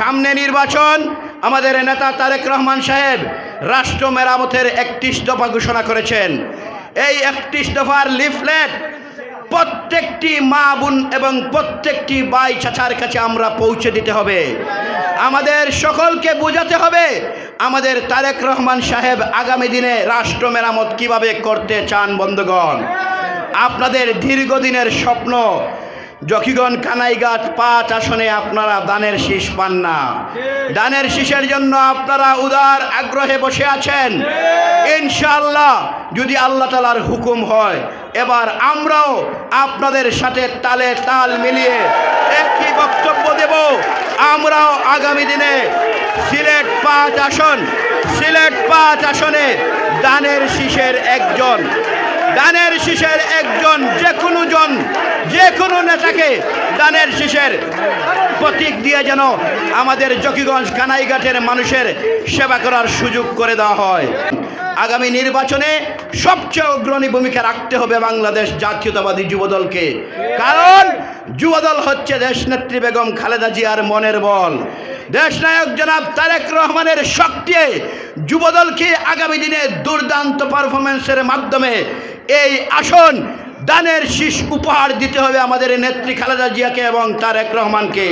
সামনে নির্বাচন, আমাদের নেতা তারেক রহমান সাহেব রাষ্ট্র মেরামতের একত্রিশ দফা ঘোষণা করেছেন। এই একত্রিশ দফার লিফলেট প্রত্যেকটি মা বোন এবং প্রত্যেকটি বাই চাচার কাছে আমরা পৌঁছে দিতে হবে। আমাদের সকলকে বোঝাতে হবে, আমাদের তারেক রহমান সাহেব আগামী দিনে রাষ্ট্র মেরামত কীভাবে করতে চান বন্ধুগণ। আপনাদের দীর্ঘদিনের স্বপ্ন জকিগণ কানাইঘাট পাঁচ আসনে আপনারা দানের শীষ পান না। দানের শীষের জন্য আপনারা উদার আগ্রহে বসে আছেন। ইনশাআল্লাহ যদি আল্লাহ তালার হুকুম হয় এবার আমরাও আপনাদের সাথে তালে তাল মিলিয়ে একটি বক্তব্য দেব। আমরাও আগামী দিনে সিলেট পাঁচ আসন সিলেট পাঁচ আসনে দানের শীষের একজন দানের শীষের একজন যে কোনো জন কোনো নেতাকে দানের শীষের প্রতীক দিয়ে যেন আমাদের জকিগঞ্জ কানাইঘাটের মানুষের সেবা করার সুযোগ করে দেওয়া হয়। আগামী নির্বাচনে সবচেয়ে অগ্রণী ভূমিকা রাখতে হবে বাংলাদেশ জাতীয়তাবাদী যুবদলকে। কারণ যুবদল হচ্ছে দেশনেত্রী বেগম খালেদা জিয়ার মনের বল। দেশনায়ক জনাব তারেক রহমানের শক্তি যুবদলকে আগামী দিনে দুর্দান্ত পারফরমেন্সের মাধ্যমে এই আসন দানের শীষ উপহার দিতে হবে আমাদের নেত্রী খালেদা জিয়াকে এবং তারেক রহমানকে।